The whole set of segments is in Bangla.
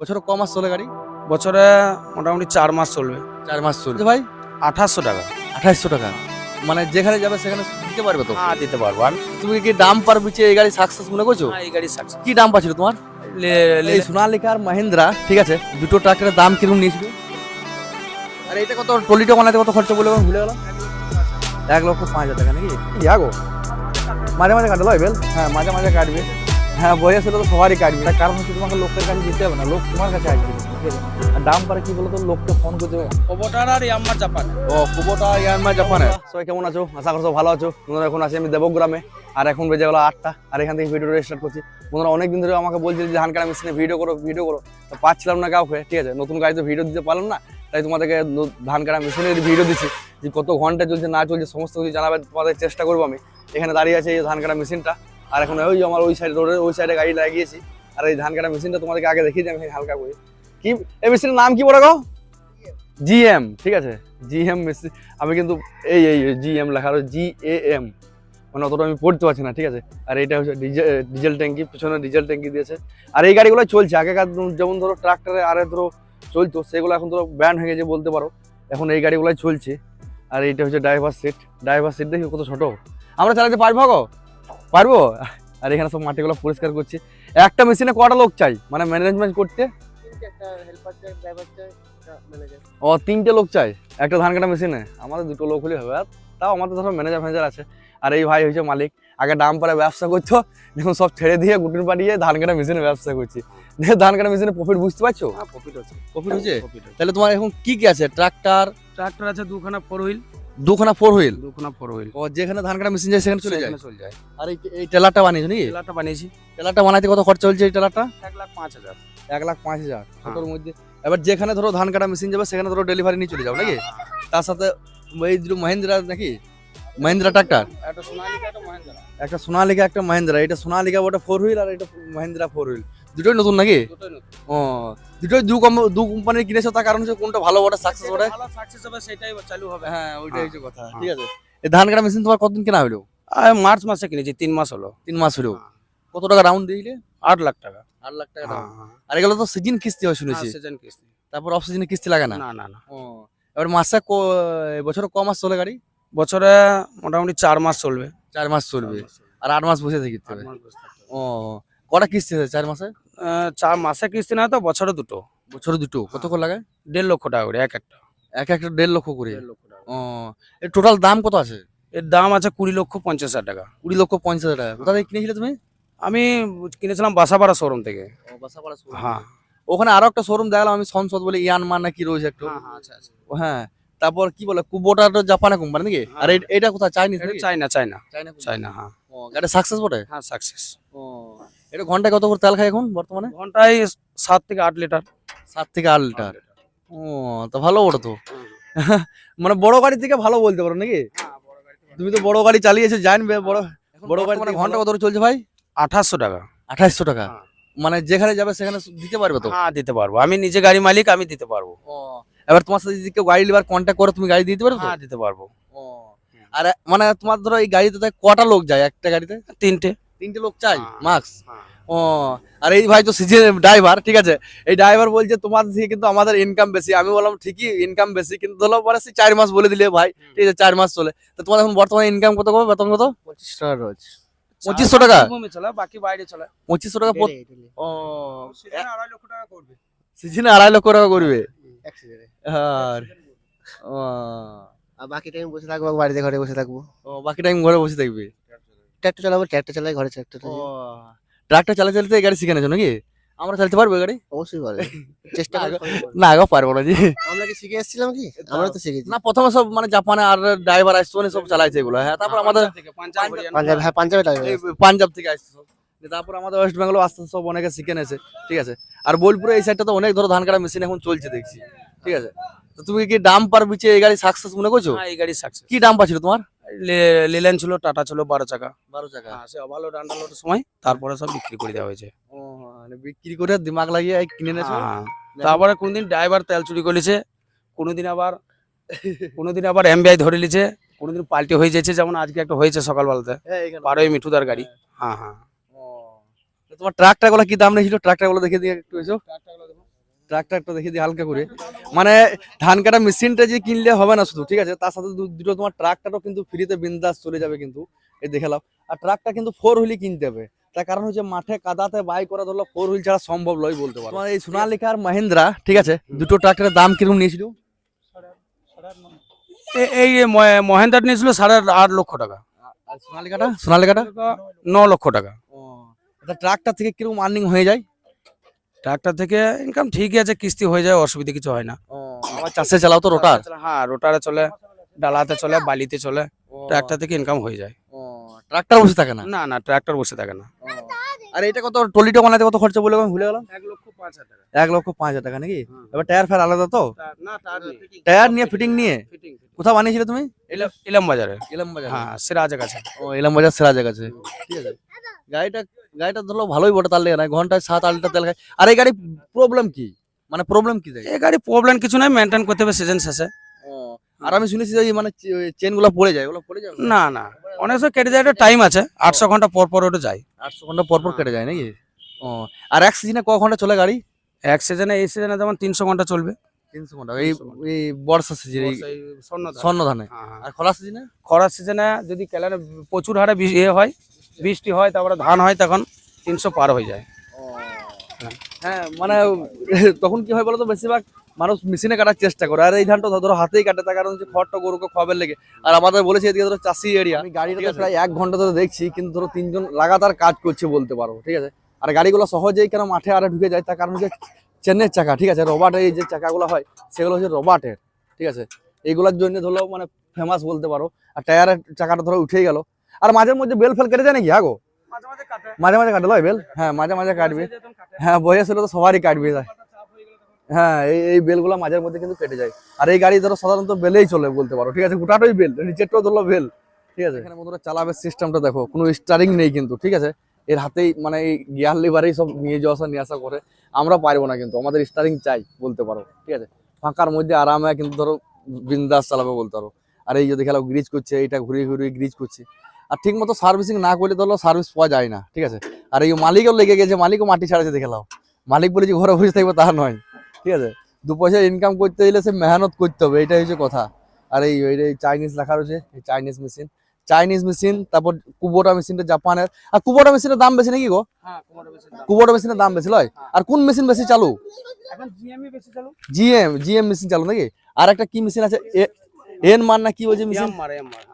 বছর ক মাস চলে গাড়ি? বছরে মোটামুটি চার মাস চলবে। চার মাস চলবে। ভাই আঠাশশো টাকা। আঠাইশশো টাকা। মানে যেখানে যাবে সেখানে দিতে পারবে তো? হ্যাঁ দিতে পারব। আর তুমি কি দাম পার বিচে এই গাড়ি সাকসেস মনে করছ? হ্যাঁ, এই গাড়ি সাকসেস কি দাম পাচ্ছিল তোমার? এই সোনালিকা আর মাহিন্দ্রা ঠিক আছে? দুটো ট্রাক্টরের দাম কীরকম নিয়েছিল? আর এটা কত? টলিটা বানাতে কত খরচা বলে ভুলে গেলাম। এক লক্ষ পাঁচ হাজার টাকা নাকি? যাগো মাঝে মাঝে কাটলো বেল? হ্যাঁ মাঝে মাঝে কাটবে। হ্যাঁ বয়স হলে তো সবারই কাটবে। তার কারণ হচ্ছে তোমাকে লোকের কাছে দিতে হবে না লোক তোমার কাছে আসবে ঠিক আছে? আর দাম পারে কি বলতো লোককে ফোন করতে হবে। কবটার আর জাপান। ও কুবোটা জাপানে সবাই কেমন আছো? আশা করছ ভালো আছো। বন্ধুরা এখন আছি আমি দেবগ্রামে। আর এখন বেজে গেলো আটটা। আর এখান থেকে ভিডিওটা স্টার্ট করছি। বন্ধুরা অনেক দিন ধরে আমাকে বলছিল যে ধান কাটা মেশিনে ভিডিও করো ভিডিও করো। তো পাচ্ছিলাম না কাউকে ঠিক আছে? নতুন গাড়িতে ভিডিও দিতে পারলাম না। তাই তোমাদেরকে ধান কাটা মেশিনের ভিডিও দিচ্ছি। যে কত ঘণ্টা চলছে না চলছে সমস্ত কিছু জানাবে তোমাদের চেষ্টা করব আমি। এখানে দাঁড়িয়ে আছে এই ধান কাটা মেশিনটা আর এখন ওই আমার ওই সাইড রোডের ওই সাইডে গাড়ি লাগিয়েছি। আর এই ধান কাটা মেশিনটা তোমাদেরকে আগে দেখিয়ে দিই, আমি হালকা করে। কি? এই মেশিনের নাম কি বলে গো? জিএম ঠিক আছে? জিএম মেশিন আমি কিন্তু এই এই জিএম লেখা জি এ এম মানে অতটা আমি পড়তে পারছি না, ঠিক আছে? আর এটা হচ্ছে ডিজেল ডিজেল ট্যাঙ্কি, পিছনে ডিজেল ট্যাঙ্কি দিয়েছে। আর এই গাড়িগুলো চলছে, আগেকার যেমন ধরো ট্রাক্টরে আরে ধরো চলতো, সেগুলো এখন ধরো ব্যান হয়ে গেছে বলতে পারো। এখন এই গাড়িগুলোই চলছে। আর এইটা হচ্ছে ড্রাইভার সিট ড্রাইভার সিট দেখি কত ছোটো। আমরা চালাতে পারব গো? পারব? আর এখানে সব মাটিগুলো পরিষ্কার করছি। একটা মেশিনে কটা লোক চাই? মানে ম্যানেজমেন্ট করতে? ও তিনটে লোক চাই? একটা ধান কাটা মেশিনে? আমাদের দুটো লোক হলেই হবে। আর তাও আমাদের ধরো ম্যানেজার ফ্যানেজার আছে। আর এই ভাই হয়েছে মালিক। আগে ডাম পাড়ে ব্যবসা করছ এখন সব ছেড়ে দিয়ে গুটিন পাঠিয়ে ধান কাটা মেশিনে ব্যবসা করছি। দিয়ে ধান কাটা মেশিনে প্রফিট বুঝতে পারছ? হ্যাঁ প্রফিট প্রফিট হচ্ছে? প্রফিট হচ্ছে। তাহলে তোমার এখন কি কি আছে? ট্রাক্টর? ট্রাক্টর আছে দুখানা ফোর হুইল দুখানা ফোর হুইল দুখানা ফোর হুইল ও যেখানে ধান কাটা মেশিন যায় সেখানে চলে যায়? চলে যায়। আর এই টেলারটা বানিয়েছো নাকি? টেলারটা বানিয়েছি। টেলারটা বানাইতে কত খরচা হচ্ছে এই টেলারটা এক লাখ পাঁচ হাজার। এক লাখ পাঁচ হাজার। হ্যাঁ। ছোটোর মধ্যে? এবার যেখানে ধরো ধান কাটা মেশিন যাবে সেখানে ধরো ডেলিভারি নিয়ে চলে যাও নাকি? তার সাথে এই দুটো মহিন্দ্রা নাকি? মহিন্দ্রা ট্রাক্টর একটা সোনালিকা একটা মহেন্দ্রা। একটা সোনালিকা একটা মহিন্দ্রা। এটা সোনালিকা ওটা ফোর হুইল আর এটা মহিন্দ্রা ফোর হুইল দুটোই নতুন নাকি? ও দুটোই দু কম দু কোম্পানির কিনেছো তার কারণ হচ্ছে কোনটা ভালো ওটা সাকসেস ওটা সাকসেস হবে সেটাই চালু হবে। হ্যাঁ ওইটাই হ্যাঁ, হচ্ছে কথা হ্যাঁ। ঠিক আছে। এই ধান কাটা মেশিন তোমার কতদিন কেনা হলো? মার্চ মাসে কিনেছি তিন মাস হলো। তিন মাস হলো। কত টাকা রাউন্ড দিয়েছিলে আট লাখ টাকা। আট লাখ টাকা হ্যাঁ। হ্যাঁ। আর এগুলো তো সিজন কিস্তি হয় শুনেছি। হ্যাঁ, season কিস্তি। তারপর অফ সিজনে কিস্তি লাগে না? না না না। ও এবার মাসে বছরে ক মাস চলে গাড়ি? বছরে মোটামুটি চার মাস চলবে। চার মাস চলবে। আর আট মাস বসে থাকতে আট হবে। মাস বসে থাকতে হবে। ও কটা কিস্তি আছে চার মাসে? চার মাসে কিস্তি না তো বছরে দুটো। বছরে দুটো। কত করে লাগে? দেড় লক্ষ টাকা করে এক একটা। এক একটা দেড় লক্ষ করে। ও এর টোটাল দাম কত আছে? এর দাম আছে কুড়ি লক্ষ পঞ্চাশ হাজার টাকা। কুড়ি লক্ষ পঞ্চাশ হাজার টাকা। কোথা থেকে কিনেছিলে তুমি? আমি কিনেছিলাম বাসাপাড়া শোরুম থেকে। হ্যাঁ। ওখানে আরও একটা শোরুম দেখলাম আমি সংসদ বলে ইয়ান ইয়ানমান নাকি রয়েছে একটু। আচ্ছা আচ্ছা। হ্যাঁ। তারপর কি বলে কুবোটা তো জাপানে কোম্পানি নাকি? আর এইটা কোথায়? চাইনিজ এটা চাইনা চাইনা চাইনা চাইনা হ্যাঁ। ও গাড়ি সাকসেস বটে? হ্যাঁ সাকসেস ও। এটা ঘন্টায় কত করে তেল খায় এখন বর্তমানে? ঘন্টায় সাত থেকে আট লিটার। সাত থেকে আট লিটার। ও তো ভালো ওটা তো। মানে বড় গাড়ি থেকে ভালো বলতে পারো নাকি? তুমি তো বড় গাড়ি চালিয়েছো জানবে বড় বড় গাড়ি মানে ঘণ্টা কত করে চলছে ভাই? আঠাশশো টাকা। আঠাশশো টাকা। হ্যাঁ। মানে যেখানে যাবে সেখানে দিতে পারবে তো? হ্যাঁ দিতে পারব। আমি নিজে গাড়ি মালিক আমি দিতে পারব। এবার তোমার সাথে যদি কেউ গাড়ি নেবার কন্ট্যাক্ট করে তুমি গাড়ি দিতে পারবে হ্যাঁ দিতে পারব। আর মানে তোমার ধরো এই গাড়িতে কটা লোক যায় একটা গাড়িতে? তিনটে। তিনটে লোক চাই হ্যাঁ। মাস্ক ও আর এই ভাই তো সিজন ড্রাইভার ঠিক আছে? এই ড্রাইভার বলছে তোমার থেকে কিন্তু আমাদের ইনকাম বেশি। আমি বললাম ঠিকই ইনকাম বেশি। কিন্তু ধরো পরে সেই চার মাস বলে দিলে ভাই ঠিক আছে চার মাস চলে। তো তোমার এখন বর্তমানে ইনকাম কত কবে বেতন কত? পঁচিশ টাকা রোজ। পঁচিশশো টাকা? বাকি বাইরে চলে পঁচিশশো টাকা। ও আড়াই লক্ষ টাকা করবে। সিজনে আড়াই লক্ষ টাকা করবে? ও, আর বাকি টাইম বসে থাকব বাড়িতে ঘরে বসে থাকব। ও, বাকি টাইম ঘরে বসে থাকবে? ট্র্যাক্টর চালাবো ট্র্যাক্টর চালাই ঘরে ট্র্যাক্টর ও ট্রাকটা চালাতে চালাতে এই গাড়ি শিখে নেছো নাকি আমরা চালাতে পারব এই গাড়ি? অবশ্যই পারবে। চেষ্টা না, আগেও পারব। না জি। আমরা কি শিখে এসেছিলাম কি? আমরা তো শিখেছি। না প্রথমে সব মানে জাপানে আর ড্রাইভার আসতো মানে সব চালাইছে এগুলো হ্যাঁ তারপর আমাদের পাঞ্জাব হ্যাঁ পাঞ্জাবে পাঞ্জাব থেকে আসছে সব। তারপর আমাদের ওয়েস্ট বেঙ্গল আস্তে আস্তে সব অনেকে শিখে নেছে ঠিক আছে। আর বোলপুরে এই সাইডটা তো অনেক ধরো ধান কাটা মেশিন এখন চলছে দেখছি ঠিক আছে। তো তুমি কি দাম পার বিচে এই গাড়ি সাকসেস মনে করছ? হ্যাঁ এই গাড়ি সাকসেস কি দাম পাচ্ছিল তোমার? লিলেন ছিল টাটা ছিল বারো চাকা। বারো হ্যাঁ সে ভালো ডান্ডা লোডের সময় তারপরে সব বিক্রি করে দেওয়া হয়েছে। মানে বিক্রি করে দিমাগ লাগিয়ে কিনে নেছো হ্যাঁ। তারপরে কোনদিন ড্রাইভার তেল চুরি করেছে কোনোদিন আবার কোনোদিন আবার এমবিআই ধরে নিছে কোনোদিন পাল্টি হয়ে যাচ্ছে যেমন আজকে একটা হয়েছে সকালবেলাতে হ্যাঁ, বারোই মিঠুদার গাড়ি। হ্যাঁ। হ্যাঁ তোমার ট্রাকটা গুলো কি দাম নিয়েছিল ট্রাকটা গুলো দেখে দিয়ে একটু এসো। ট্রাক্টরটা দেখে দিই হালকা করে। মানে ধান কাটা মেশিনটা যে কিনলে হবে না শুধু ঠিক আছে? তার সাথে দুটো তোমার ট্রাক্টরও কিন্তু ফ্রিতে বিন্দাস চলে যাবে কিন্তু। এই দেখে লাও আর ট্রাকটা কিন্তু ফোর হুইলই কিনতে হবে। তার কারণ হচ্ছে মাঠে কাদাতে বাই করা ধরলো ফোর হুইল ছাড়া সম্ভব নয় বলতে পারো। তোমার এই সোনালিকা আর মাহিন্দ্রা ঠিক আছে? দুটো ট্রাক্টরের দাম কীরকম নিয়েছিল? এই ম- মহেন্দ্র নিয়েছিল সাড়ে আট লক্ষ টাকা। আর সোনালিকাটা? সোনালিকাটা? ন লক্ষ টাকা। এটা ট্রাকটা থেকে কীরকম আর্নিং হয়ে যায়? ট্রাক্টর থেকে ইনকাম ঠিকই আছে কিস্তি হয়ে যায় অসুবিধা কিছু হয় না। আমার চাষে চালাও তো রোটার। হ্যাঁ রোটারে চলে ডালাতে চলে বালিতে চলে ট্রাক্টর থেকে ইনকাম হয়ে যায়। ট্রাক্টর বসে থাকে না? না না ট্রাক্টর বসে থাকে না। আর এটা কত টলিটা বানাতে কত খরচা বলে ভুলে গেলাম? এক লক্ষ পাঁচ হাজার টাকা। এক লক্ষ পাঁচ হাজার টাকা নাকি? এবার টায়ার ফেয়ার আলাদা তো? না টায়ার নিয়ে ফিটিং নিয়ে? কোথাও বানিয়েছিলে তুমি? ইলাম বাজারে। ইলাম বাজার। হ্যাঁ সিরাজের কাছে। ও ইলাম বাজার সেরা জায়গা আছে ঠিক আছে। গাড়িটা গাড়িটা ধরো ভালোই বটে তার লেগে না ঘন্টায় সাত আট লিটার তেল খায়। আর এই গাড়ি প্রবলেম কি? মানে প্রবলেম কি দেয় এই গাড়ি প্রবলেম কিছু নাই মেনটেন করতে হবে সিজন শেষে। আর আমি শুনেছি যে মানে চেনগুলো পড়ে যায় ওগুলো পড়ে যায়? না না। অনেক সময় কেটে যায় টাইম আছে আটশো ঘণ্টা পর পর ওটা যায়। আটশো ঘণ্টা পর পর কেটে যায় নাকি? ও আর এক সিজনে ক ঘণ্টা চলে গাড়ি? এক সিজনে এই সিজনে যেমন তিনশো ঘণ্টা চলবে। তিনশো ঘণ্টা এই এই বর্ষা সিজন স্বর্ণ ধানে আর খরা সিজনে খরার সিজনে যদি কেলানে প্রচুর হারে ইয়ে হয় বৃষ্টি হয় তারপরে ধান হয় তখন তিনশো পার হয়ে যায়। হ্যাঁ মানে তখন কি হয় বলতো বেশিরভাগ মানুষ মেশিনে কাটার চেষ্টা করে। আর এই ধানটা ধরো হাতেই কাটে তার কারণ হচ্ছে খড়টা গরুকে খাবার লেগে। আর আমাদের বলেছে এদিকে ধরো চাষি এরিয়া আমি গাড়িটা প্রায় এক ঘণ্টা ধরে দেখছি কিন্তু ধরো তিনজন লাগাতার কাজ করছে বলতে পারো ঠিক আছে? আর গাড়িগুলো সহজেই কেন মাঠে আরে ঢুকে যায় তার কারণ হচ্ছে চেনের চাকা ঠিক আছে? রবার্টের এই যে চাকাগুলো হয় সেগুলো হচ্ছে রবার্টের ঠিক আছে? এইগুলোর জন্য ধরো মানে ফেমাস বলতে পারো। আর টায়ারের চাকাটা ধরো উঠেই গেল। আর মাঝে মধ্যে বেল ফেল কেটে যায় নাকি? হ্যাঁ গো। মাঝে মাঝে কাটে। লয় বেল? হ্যাঁ মাঝে মাঝে কাটবে। হ্যাঁ বয়স হলে তো সবারই কাটবে যায় হ্যাঁ এই এই বেলগুলো মাঝের মধ্যে কিন্তু কেটে যায়। আর এই গাড়ি ধরো সাধারণত বেলেই চলে বলতে পারো ঠিক আছে? গোটাটাই বেল নিচেরটাও ধরলো বেল ঠিক আছে? এখানে বন্ধুরা চালাবে সিস্টেমটা দেখো কোনো স্টারিং নেই কিন্তু ঠিক আছে? এর হাতেই মানে এই গিয়ার লিভারেই সব নিয়ে যাওয়া আসা নিয়ে আসা করে আমরা পারব না কিন্তু আমাদের স্টারিং চাই বলতে পারো ঠিক আছে? ফাঁকার মধ্যে আরামে কিন্তু ধরো বিন্দাস চালাবে বলতে পারো। আর এই যদি খেলা গ্রিজ করছে এইটা ঘুরিয়ে ঘুরিয়ে গ্রিজ করছে। আর ঠিক মতো সার্ভিসিং না করলে ধরো সার্ভিস পাওয়া যায় না ঠিক আছে? আর এই মালিকও লেগে গেছে মালিকও মাটি ছাড়াছে দেখে লাও মালিক বলে যে ঘরে বসে থাকবে তা নয় ঠিক আছে? দু পয়সা ইনকাম করতে গেলে সে মেহনত করতে হবে এটাই হচ্ছে কথা। আর এই এই- চাইনিজ লেখা রয়েছে এই চাইনিজ মেশিন চাইনিজ মেশিন তারপর কুবোটা মেশিনটা জাপানের আর কুবোটা মেশিনের দাম বেশি নাকি গো? কুবোটা মেশিনের দাম। বেশি লয়? আর কোন মেশিন বেশি চালু? এখন জিএমই বেশি চালু? জিএম জিএম মেশিন চালু নাকি? আর একটা কি মেশিন আছে? এন মান না কি যে মেশিন ইয়াম্মার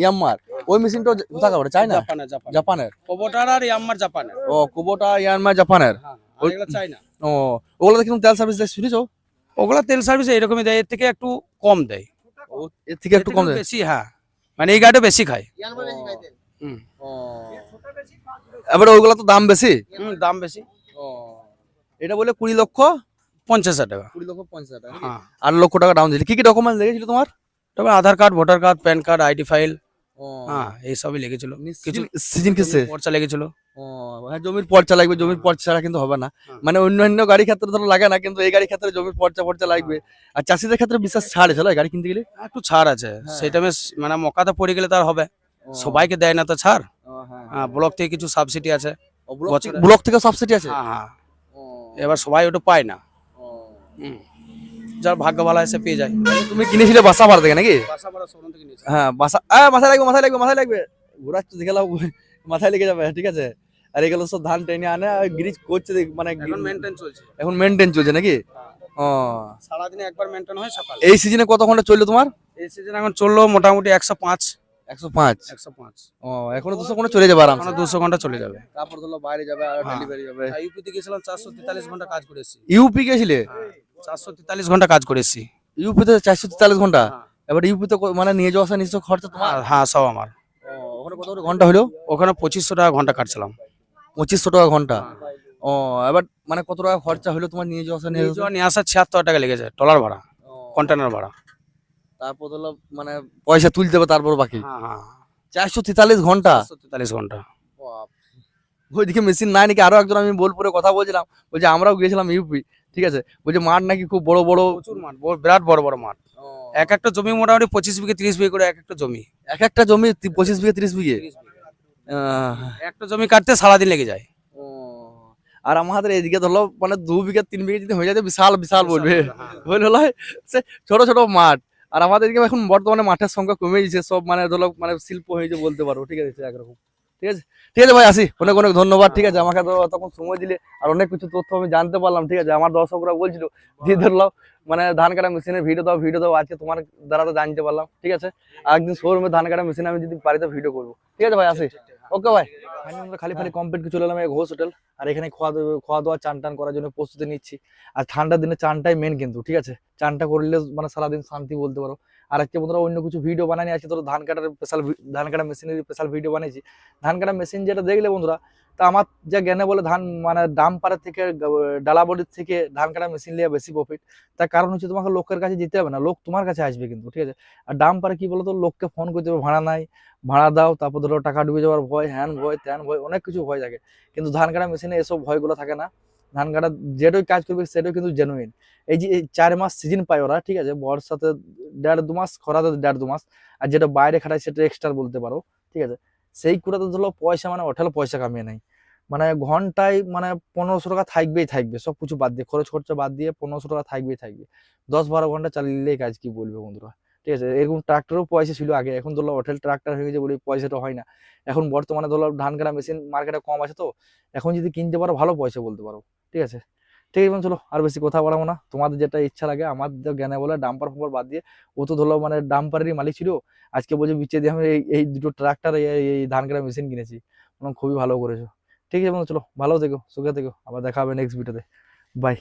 ইয়াম্মার ওই মেশিনটা কোথা কাপড়? চাই না জাপানের জাপানের? কোবোটার আর ইয়াম্মার জাপানের। ও কুবোটা ইয়াম্মার জাপানের। হ্যাঁ না ও ওগুলো কিন্তু তেল সার্ভিস দেয় শুনেছো? ওগুলো তেল সার্ভিস এরকমই দেয় এর থেকে একটু কম দেয়। এর থেকে একটু কম দেয়? বেশি হ্যাঁ। মানে এই গাড়িটা বেশি খায়। হুম। এবারে ওগুলো তো দাম বেশি? দাম বেশি। এটা বলে কুড়ি লক্ষ পঞ্চাশ হাজার টাকা। কুড়ি লক্ষ পঞ্চাশ হাজার টাকা হ্যাঁ। আট লক্ষ টাকা ডাউন দিলে। কি কি ডকুমেন্ট লেগেছিল তোমার? তবে Aadhaar card voter card PAN card ID file হ্যাঁ এইসবই লেগেছিল। কিছু সিজন কিসে খরচা লেগেছিল। হ্যাঁ জমির পর্চা লাগবে জমির পর্চা ছাড়া কিন্তু হবে না। হ্যাঁ। মানে অন্যান্য গাড়ি ক্ষেত্রে ধরো লাগে না কিন্তু এই গাড়ি ক্ষেত্রে জমির পর্চা পর্চা লাগবে। আর চাষিদের ক্ষেত্রে বিশেষ ছাড় আছে গাড়ি কিনতে গেলে? একটু ছাড় আছে। হ্যাঁ। সেই টাইমে মানে মকাতে পড়ে গেলে তার হবে। সবাইকে দেয় না তো ছাড়। হ্যাঁ ব্লক থেকে কিছু সাবসিডি আছে। ব্লক থেকে সাবসিডি আছে? হ্যাঁ হ্যাঁ। এবার সবাই ওটা পায় না। হুম। যার ভাগ্য ভালো আছে পেয়ে যায়। তুমি কিনেছিলে বাসা ভাড়া থেকে নাকি? হ্যাঁ বাসা মাথায় লাগবে মাথায় লাগবে মাথায় লাগবে। ঘোরাচ্ছ দেখে লাও মাথায় লেগে যাবে ঠিক আছে? আর এগুলো সব ধান টেনে আনে আর গ্রিজ করছে মানে এখন মেনটেন চলছে। এখন মেনটেন চলছে নাকি? ও। সারাদিনে একবার মেনটেন হয় সকালে। এই সিজনে কত ঘণ্টা চলল তোমার? এই সিজন এখন চলল মোটামুটি একশো পাঁচ। একশো পাঁচ? একশো পাঁচ। ও এখনও দুশো ঘণ্টা চলে যাবে আরাম দুশো ঘণ্টা চলে যাবে। তারপর ধরো বাইরে যাবে আর হ্যাঁ। ডেলিভারি যাবে ইউপিতে গেছিলাম চারশো তেতাল্লিশ ঘণ্টা কাজ করেছি। ইউপি গেছিলে? চারশো তেতাল্লিশ ঘণ্টা কাজ করেছি। ইউপিতে চারশো তেতাল্লিশ ঘণ্টা? হ্যাঁ। এবার ইউপিতে মানে নিয়ে যাওয়া আসা নিশ্চয় খরচা তোমার? হ্যাঁ, হ্যাঁ সব আমার। ওখানে কত করে ঘণ্টা হলো? ওখানে পঁচিশশো টাকা ঘণ্টা কাটছিলাম। পঁচিশশো টাকা ঘণ্টা? ও এবার মানে কত টাকা খরচা হলো তোমার নিয়ে যাওয়া আসা নিয়ে? যাওয়া নিয়ে আসা ছিয়াত্তর টাকা লেগেছে টলার ভাড়া কন্টেনার ভাড়া। তারপর হলো মানে পয়সা তুলতে হবে তারপর বাকি? হ্যাঁ হ্যাঁ। চারশো তেতাল্লিশ ঘণ্টা? তেতাল্লিশ ঘণ্টা। ওইদিকে মেশিন নাই নাকি? আরও একজন আমি বোলপুরে কথা বলছিলাম বলছে আমরাও গিয়েছিলাম ইউপি। ঠিক আছে? বলছে মাঠ নাকি খুব বড় বড় প্রচুর মাঠ। বিরাট বড় বড় মাঠ। এক একটা জমি মোটামুটি পঁচিশ বিঘে তিরিশ বিঘে করে এক একটা জমি। এক একটা জমি পঁচিশ বিঘে ত্রিশ বিঘে? একটা জমি কাটতে সারাদিন লেগে যায়। আর আমাদের এদিকে ধরলো মানে দু বিঘা তিন বিঘা যদি হয়ে যায় বিশাল বিশাল বলবে। হলো সে ছোট ছোট মাঠ। আর আমাদের এদিকে এখন বর্তমানে মাঠের সংখ্যা কমে গেছে সব মানে ধরো মানে শিল্প হয়েছে বলতে পারো ঠিক আছে একরকম। ঠিক আছে? ঠিক আছে ভাই, আসি। অনেক অনেক ধন্যবাদ, ঠিক আছে? আমাকে তখন সময় দিলে আর অনেক কিছু তথ্য আমি জানতে পারলাম, ঠিক আছে? আমার দর্শকরা বলছিল দিয়ে ধরলাম মানে ধান কাটা মেশিনের ভিডিও দাও ভিডিও দাও, আজকে তোমার দ্বারা তো জানতে পারলাম, ঠিক আছে? একদিন শোরুমে ধান কাটা মেশিন আমি যদি পারি তো ভিডিও করব। ঠিক আছে ভাই, আসি। ওকে ভাই। ফাইনালি আমরা খালি খালি কমপ্লিট চলে এলাম এই ঘোষ হোটেল আর এখানে খাওয়া দাওয়া খাওয়া দাওয়া, চান টান করার জন্য প্রস্তুতি নিচ্ছি। আর ঠান্ডার দিনে চানটাই মেন কিন্তু, ঠিক আছে? চানটা করলে মানে সারাদিন শান্তি বলতে পারো। আর আজকে বন্ধুরা অন্য কিছু ভিডিও বানানি আছে তোর ধান কাটার স্পেশাল ধান কাটা মেশিনের স্পেশাল ভিডিও বানিয়েছি। ধান কাটা মেশিন যেটা দেখলে বন্ধুরা, তা আমার যা জ্ঞানে বলে ধান মানে ডাম পাড়ের থেকে ডালাবডির থেকে ধান কাটা মেশিন নিয়ে বেশি প্রফিট তার কারণ হচ্ছে তোমাকে লোকের কাছে যেতে হবে না, লোক তোমার কাছে আসবে কিন্তু, ঠিক আছে? আর ডাম পারে কি বলতো, লোককে ফোন করতে হবে, ভাড়া নাই, ভাড়া দাও, তারপর ধরো টাকা ডুবে যাওয়ার ভয়, হ্যান ভয়, ত্যান ভয়, অনেক কিছু ভয় থাকে। কিন্তু ধান কাটা মেশিনে এসব ভয়গুলো থাকে না। ধান কাটা যেটাই কাজ করবে সেটাই কিন্তু জেনুইন এই যে চার মাস সিজন পায় ওরা, ঠিক আছে? বর্ষাতে দেড় দু মাস, খরাতে দেড় দু মাস। আর যেটা বাইরে খাটায় সেটা এক্সট্রা বলতে পারো, ঠিক আছে? সেই কুড়াতে ধরো পয়সা মানে ওঠালে পয়সা কামিয়ে নেয়। মানে ঘন্টায় মানে পনেরোশো টাকা থাকবেই থাকবে, সব কিছু বাদ দিয়ে, খরচ খরচা বাদ দিয়ে পনেরোশো টাকা থাকবেই থাকবে। দশ বারো ঘণ্টা চালিয়ে কাজ কি বলবে বন্ধুরা? ঠিক আছে? এরকম ট্রাক্টরও পয়সা ছিল আগে, এখন ধরো হোটেল ট্রাক্টর হয়ে গেছে বলে পয়সাটা হয় না। এখন বর্তমানে ধরো ধান কাটা মেশিন মার্কেটে কম আছে তো। এখন যদি কিনতে পারো ভালো পয়সা বলতে পারো। ঠিক আছে? ঠিক আছে চলো আর বেশি কথা বলাবো না। তোমাদের যেটা ইচ্ছা লাগে আমার জ্ঞানে বলে ডাম্পার ফাম্পার বাদ দিয়ে ও তো ধরো মানে ডাম্পারেরই মালিক ছিল। আজকে বলছে বিচে দিয়ে আমি এই এই দুটো ট্রাক্টর এই ধান কাটা মেশিন কিনেছি। খুবই ভালো করেছ। ঠিক আছে বন্ধু, চলো ভালো থেকো, সুখে থেকো। আবার দেখা হবে নেক্সট ভিডিওতে বাই